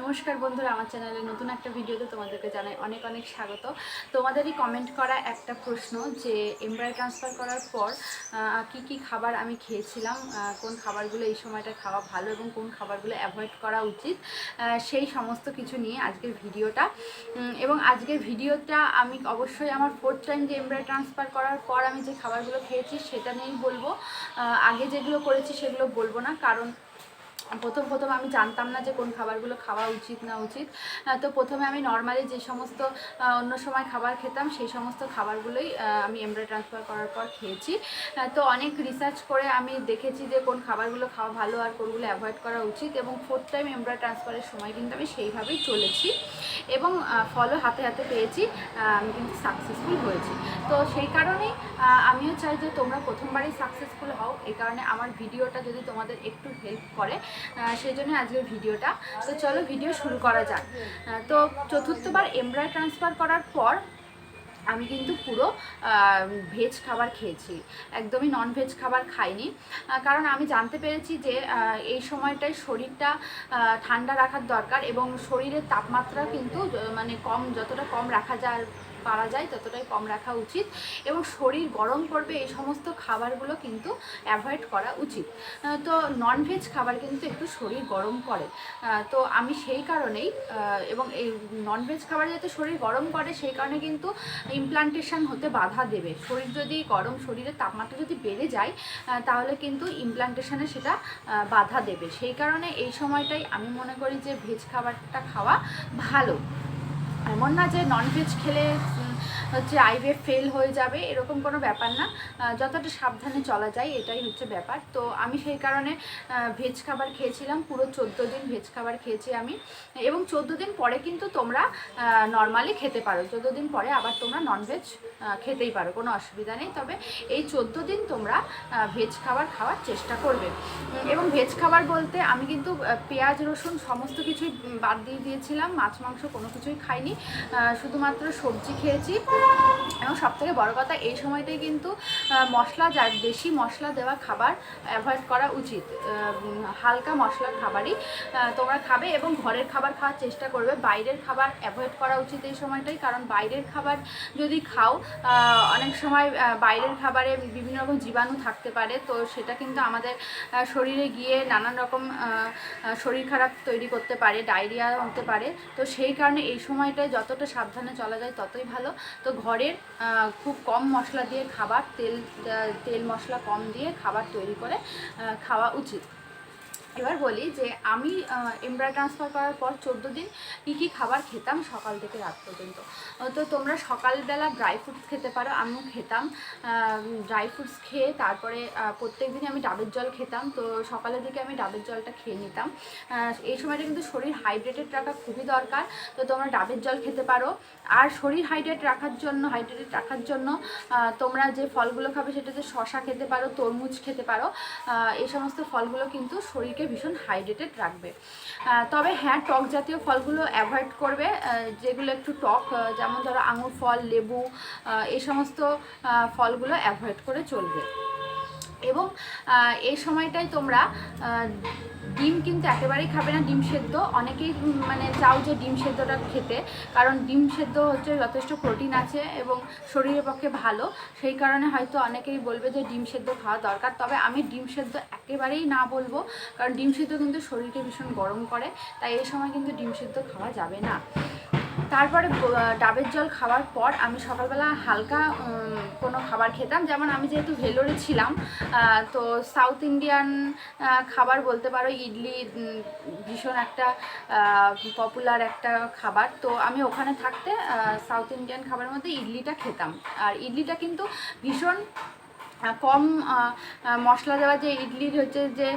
নমস্কার বন্ধুরা, আমার চ্যানেলে নতুন একটা ভিডিওতে তোমাদেরকে জানাই অনেক অনেক স্বাগত। তোমাদেরই কমেন্ট করা একটা প্রশ্ন যে এমব্রয় ট্রান্সফার করার পর কি কি খাবার আমি খেয়েছিলাম কোন খাবারগুলো এই সময়টা খাওয়া ভালো এবং কোন খাবারগুলো অ্যাভয়েড করা উচিত সেই সমস্ত কিছু নিয়ে আজকের ভিডিওটা। এবং আজকের ভিডিওটা আমি অবশ্যই আমার ফোর্থ টাইম যে এমব্রয় ট্রান্সফার করার পর আমি যে খাবারগুলো খেয়েছি, সেটা নিয়েই বলব। আগে যেগুলো করেছি সেগুলো বলব না, কারণ প্রথম প্রথম আমি জানতাম না যে কোন খাবারগুলো খাওয়া উচিত না উচিত। তো প্রথমে আমি নর্মালি যে সমস্ত অন্য সময় খাবার খেতাম, সেই সমস্ত খাবারগুলোই আমি এমব্রয় ট্রান্সফার করার পর খেয়েছি। তো অনেক রিসার্চ করে আমি দেখেছি যে কোন খাবারগুলো খাওয়া ভালো আর কোনগুলো অ্যাভয়েড করা উচিত এবং ফোর্থ টাইম এমব্রয় ট্রান্সফারের সময় কিন্তু আমি সেইভাবেই চলেছি এবং ফলও হাতে হাতে পেয়েছি আমি কিন্তু সাকসেসফুল হয়েছি। তো সেই কারণেই আমিও চাই যে তোমরা প্রথমবারই সাকসেসফুল হও। এই কারণে আমার ভিডিওটা যদি তোমাদের একটু হেল্প করে সেই জন্য আজকের ভিডিওটা। তো চলো ভিডিও শুরু করা যাক। তো চতুর্থবার এমব্রয় ট্রান্সফার করার পর আমি কিন্তু পুরো ভেজ খাবার খেয়েছি। একদমই নন ভেজ খাবার খাইনি। কারণ আমি জানতে পেরেছি যে এই সময়টায় শরীরটা ঠান্ডা রাখার দরকার এবং শরীরের তাপমাত্রা কিন্তু মানে কম, যতটা কম রাখা যায় পারা যায়, ততটাই কম রাখা উচিত এবং শরীর গরম করবে, এই সমস্ত খাবারগুলো কিন্তু অ্যাভয়েড করা উচিত। তো ননভেজ খাবার কিন্তু একটু শরীর গরম করে। তো আমি সেই কারণেই এবং এই ননভেজ খাবার যাতে শরীর গরম করে, সেই কারণে কিন্তু ইমপ্লান্টেশন হতে বাধা দেবে। শরীর যদি গরম, শরীরের তাপমাত্রা যদি বেড়ে যায় তাহলে কিন্তু ইমপ্লান্টেশনে সেটা বাধা দেবে। সেই কারণে এই সময়টাই আমি মনে করি যে ভেজ খাবারটা খাওয়া ভালো। এমন না যে ননভেজ খেলে হচ্ছে আইভে ফেল হয়ে যাবে, এরকম কোনো ব্যাপার না। যতটা সাবধানে চলা যায়, এটাই হচ্ছে ব্যাপার। তো আমি সেই কারণে ভেজ খাবার খেয়েছিলাম, পুরো চোদ্দ দিন ভেজ খাবার খেয়েছি আমি। এবং চোদ্দ দিন পরে কিন্তু তোমরা নর্মালি খেতে পারো। চোদ্দ দিন পরে আবার তোমরা ননভেজ খেতেই পারো, কোনো অসুবিধা নেই। তবে এই চোদ্দ দিন তোমরা ভেজ খাবার খাওয়ার চেষ্টা করবে। এবং ভেজ খাবার বলতে আমি কিন্তু পেঁয়াজ, রসুন সমস্ত কিছুই বাদ দিয়ে দিয়েছিলাম। মাছ, মাংস কোনো কিছুই খাইনি। শুধুমাত্র সবজি খেয়েছি। এবং সবথেকে বড় কথা, এই সময়টাই কিন্তু মশলা যা বেশি মশলা দেওয়া খাবার অ্যাভয়েড করা উচিত। হালকা মশলার খাবারই তোমরা খাবে এবং ঘরের খাবার খাওয়ার চেষ্টা করবে। বাইরের খাবার অ্যাভয়েড করা উচিত এই সময়টাই কারণ বাইরের খাবার যদি খাও অনেক সময় বাইরের খাবারে বিভিন্ন রকম জীবাণু থাকতে পারে। তো সেটা কিন্তু আমাদের শরীরে গিয়ে নানান রকম শরীর খারাপ তৈরি করতে পারে, ডায়রিয়া হতে পারে। তো সেই কারণে এই সময়টায় যতটা সাবধানে চলা যায় ততই ভালো। তো ঘরের খুব কম মশলা দিয়ে খাবার, তেল তেল মশলা কম দিয়ে খাবার তৈরি করে খাওয়া উচিত। এবার বলি যে আমি এমব্রয় ট্রান্সফার করার পর চোদ্দ দিন কী কী খাবার খেতাম সকাল থেকে রাত পর্যন্ত। তো তোমরা সকালবেলা ড্রাই ফ্রুটস খেতে পারো, আমিও খেতাম। ড্রাই ফ্রুটস খেয়ে তারপরে প্রত্যেক দিনই আমি ডাবের জল খেতাম। তো সকালের দিকে আমি ডাবের জলটা খেয়ে নিতাম। এই সময়টা কিন্তু শরীর হাইড্রেটেড রাখা খুবই দরকার। তো তোমরা ডাবের জল খেতে পারো। আর শরীর হাইড্রেট রাখার জন্য হাইড্রেটেড রাখার জন্য তোমরা যে ফলগুলো খাবে সেটা সেটাতে শশা খেতে পারো, তরমুজ খেতে পারো। এই সমস্ত ফলগুলো কিন্তু শরীরকে ভীষণ হাইড্রেটেড রাখবে। তবে হ্যাঁ টক জাতীয় ফলগুলো অ্যাভয়েড করবে যেগুলো একটু টক যেমন ধরো আঙুর ফল, লেবু এই সমস্ত ফলগুলো অ্যাভয়েড করে চলবে। এবং এই সময়টাই তোমরা ডিম কিন্তু একেবারেই খাবে না, ডিম সেদ্ধ। অনেকেই মানে চাও যে ডিম সেদ্ধটা খেতে, কারণ ডিম সেদ্ধ হচ্ছে যথেষ্ট প্রোটিন আছে এবং শরীরের পক্ষে ভালো। সেই কারণে হয়তো অনেকেই বলবে যে ডিম সেদ্ধ খাওয়া দরকার। তবে আমি ডিম সেদ্ধ একেবারেই না বলব, কারণ ডিম সেদ্ধ কিন্তু শরীরকে ভীষণ গরম করে, তাই এই সময় কিন্তু ডিম সেদ্ধ খাওয়া যাবে না। তারপরে ডাবের জল খাওয়ার পর আমি সকালবেলা হালকা কোনো খাবার খেতাম। যেমন আমি যেহেতু ভেলোরে ছিলাম তো সাউথ ইন্ডিয়ান খাবার বলতে পারো, ইডলি ভীষণ একটা পপুলার একটা খাবার। তো আমি ওখানে থাকতে সাউথ ইন্ডিয়ান খাবারের মধ্যে ইডলিটা খেতাম। আর ইডলিটা কিন্তু ভীষণ কম আহ, আহ, মশলা দেওয়া যে ইডলির হচ্ছে যে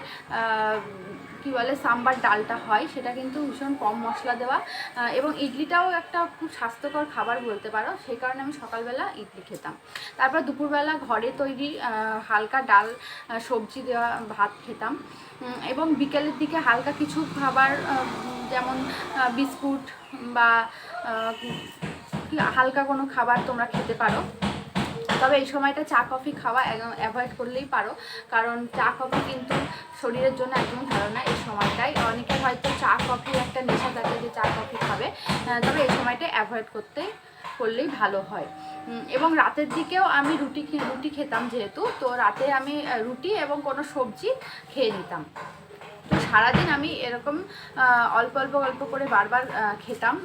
কি বলে সাম্বার ডালটা হয় সেটা কিন্তু ভীষণ কম মশলা দেওয়া। এবং ইডলিটাও একটা খুব স্বাস্থ্যকর খাবার বলতে পারো সেই কারণে আমি সকালবেলা ইডলি খেতাম। তারপর দুপুরবেলা ঘরে তৈরি হালকা ডাল সবজি দেওয়া ভাত খেতাম। এবং বিকেলের দিকে হালকা কিছু খাবার যেমন বিস্কুট বা হালকা কোনো খাবার তোমরা খেতে পারো। তবে এই সময়টা চা, কফি খাওয়া অ্যাভয়েড করলেই পারো। কারণ চা, কফি কিন্তু শরীরের জন্য একদম ভালো না এই সময়টাই। অনেকের হয়তো চা কফি একটা নেশা থাকে যে চা, কফি খাবে। তবে এই সময়টা অ্যাভয়েড করতেই করলেই ভালো হয়। এবং রাতের দিকেও আমি রুটি রুটি খেতাম যেহেতু। তো রাতে আমি রুটি এবং কোনো সবজি খেয়ে নিতাম। তো সারাদিন আমি এরকম অল্প অল্প অল্প করে বারবার খেতাম।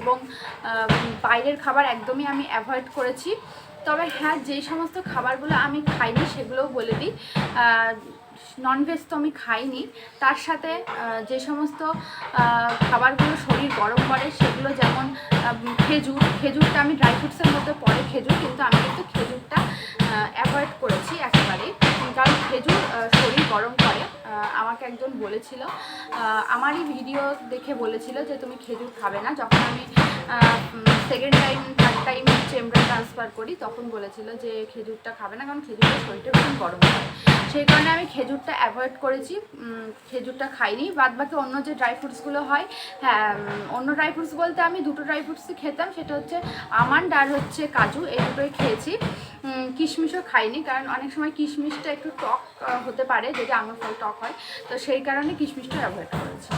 এবং বাইরের খাবার একদমই আমি অ্যাভয়েড করেছি। তবে হ্যাঁ যেই সমস্ত খাবারগুলো আমি খাইনি সেগুলোও বলে দিই। ননভেজ তো আমি খাইনি। তার সাথে যে সমস্ত খাবারগুলো শরীর গরম করে সেগুলো যেমন খেজুর, খেজুরটা আমি ড্রাই ফ্রুটসের মধ্যে পড়ে খেজুর, কিন্তু আমি কিন্তু খেজুরটা অ্যাভয়েড করেছি একেবারেই কারণ খেজুর শরীর গরম করে আমাকে একজন বলেছিল। আমারই ভিডিও দেখে বলেছিল যে তুমি খেজুর খাবে না। যখন আমি second time third time chamber transfer করি, তখন বলেছিল যে খেজুরটা খাবে না, কারণ খেজুরটা শরীরটা ভীষণ গরম হয়। সেই কারণে আমি খেজুরটা অ্যাভয়েড করেছি। খেজুরটা খাইনি। বাদ বাকি অন্য যে ড্রাই ফ্রুটসগুলো হয় হ্যাঁ অন্য ড্রাই ফ্রুটস বলতে আমি দুটো ড্রাই ফ্রুটসই খেতাম, সেটা হচ্ছে আমন্ড আর হচ্ছে কাজু, এই দুটোই খেয়েছি। কিশমিশও খাইনি, কারণ অনেক সময় কিশমিশটা একটু টক হতে পারে, যদি আঙুর ফল টক হয়। তো সেই কারণে কিশমিশটা অ্যাভয়েড করেছি।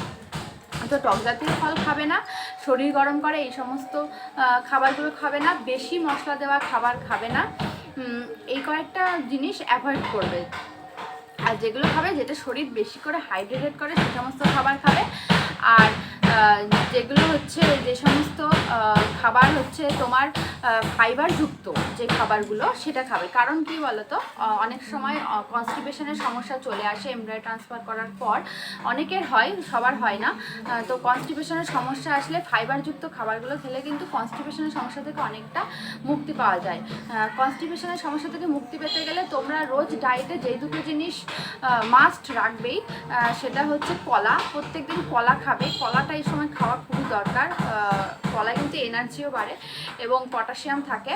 তো টক জাতীয় ফল খাবে না, শরীর গরম করে, এই সমস্ত খাবারগুলো খাবে না, বেশি মশলা দেওয়া খাবার খাবে না। এই কয়েকটা জিনিস অ্যাভয়েড করবে। আর যেগুলো খাবে, যেটা শরীর বেশি করে হাইড্রেটেড করে, সে সমস্ত খাবার খাবে। আর যেগুলো হচ্ছে যে সমস্ত খাবার হচ্ছে তোমার ফাইবার যুক্ত যে খাবারগুলো, সেটা খাবে। কারণ কি বলতো? অনেক সময় কনস্টিপেশনের সমস্যা চলে আসে এমব্রয় ট্রান্সফার করার পর। অনেকের হয়, সবার হয় না। তো কনস্টিপেশনের সমস্যা আসলে ফাইবারযুক্ত খাবারগুলো খেলে কিন্তু কনস্টিপেশনের সমস্যা থেকে অনেকটা মুক্তি পাওয়া যায়। কনস্টিপেশনের সমস্যা থেকে মুক্তি পেতে গেলে তোমরা রোজ ডায়েটে যেই দুটো জিনিস মাস্ট রাখবেই সেটা হচ্ছে কলা। প্রত্যেকদিন কলা খাবে। কলাটা এই সময় খাওয়া খুবই দরকার কলায় কিন্তু এনার্জিও বাড়ে এবং পটাশিয়াম থাকে।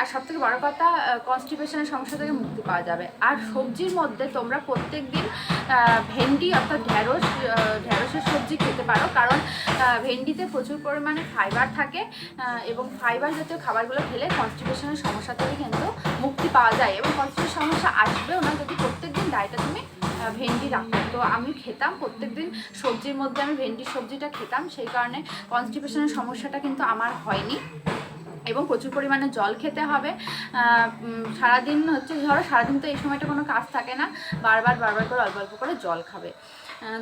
আর সবথেকে বড় কথা কনস্টিপেশনের সমস্যা থেকে মুক্তি পাওয়া যাবে। আর সবজির মধ্যে তোমরা প্রত্যেক দিন ভেন্ডি অর্থাৎ ঢ্যাঁড়স ঢ্যাঁড়সের সবজি খেতে পারো। কারণ ভেন্ডিতে প্রচুর পরিমাণে ফাইবার থাকে এবং ফাইবার জাতীয় খাবারগুলো খেলে কনস্টিপেশনের সমস্যা থেকে কিন্তু মুক্তি পাওয়া যায়। এবং কনস্টিপেশন সমস্যা আসবেও না যদি প্রত্যেকদিন ডায়েটে তুমি আহ, ভেন্ডি রাখতাম। তো আমি খেতাম প্রত্যেকদিন সবজির মধ্যে আমি ভেন্ডির সবজিটা খেতাম, সেই কারণে কনস্টিপেশনের সমস্যাটা কিন্তু আমার হয়নি এবং প্রচুর পরিমাণে জল খেতে হবে। সারাদিন হচ্ছে ধরো সারাদিন তো এই সময়টা কোনো কাজ থাকে না, বারবার বারবার করে অল্প অল্প করে জল খাবে।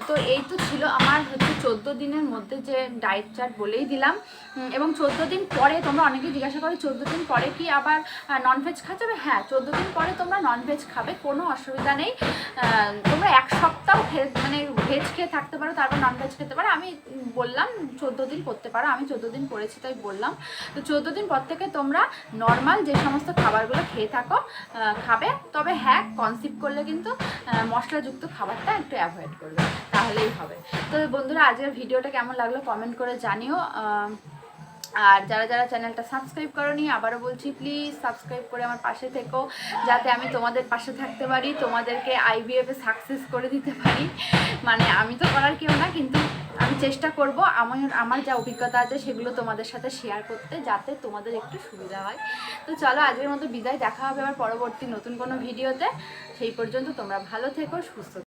তো এই তো ছিল আমার হচ্ছে চোদ্দ দিনের মধ্যে যে ডায়েট চার্ট বলেই দিলাম। এবং চোদ্দ দিন পরে তোমরা অনেকেই জিজ্ঞাসা করো, চোদ্দ দিন পরে কি আবার ননভেজ খাওয়া যাবে? হ্যাঁ চোদ্দ দিন পরে তোমরা ননভেজ খাবে, কোনো অসুবিধা নেই। তোমরা এক সপ্তাহ খে- মানে ভেজ খেয়ে থাকতে পারো, তারপর ননভেজ খেতে পারো। আমি বললাম, চোদ্দ দিন করতে পারো। আমি চোদ্দ দিন করেছি তাই বললাম। তো চোদ্দ দিন পর থেকে তোমরা নর্মাল যে সমস্ত খাবারগুলো খেয়ে থাকো খাবে। তবে হ্যাঁ কনসিভ করলে কিন্তু মশলাযুক্ত খাবারটা একটু অ্যাভয়েড করবে। তাহলেই হবে। তো বন্ধুরা, আজকের ভিডিওটা কেমন লাগল কমেন্ট করে জানিও। আর যারা যারা চ্যানেলটা সাবস্ক্রাইব করনি, আবারও বলছি প্লিজ সাবস্ক্রাইব করে আমার পাশে থেকো, যাতে আমি তোমাদের পাশে থাকতে পারি, তোমাদেরকে আইবিএফে সাকসেস করে দিতে পারি। মানে আমি তো করার কেউ না, কিন্তু আমি চেষ্টা করব আমার আমার যা অভিজ্ঞতা আছে সেগুলো তোমাদের সাথে শেয়ার করতে, যাতে তোমাদের একটু সুবিধা হয়। তো চলো, আজকের মতো বিদায়, দেখা হবে আবার পরবর্তী নতুন কোনো ভিডিওতে। সেই পর্যন্ত তোমরা ভালো থেকো, সুস্থ।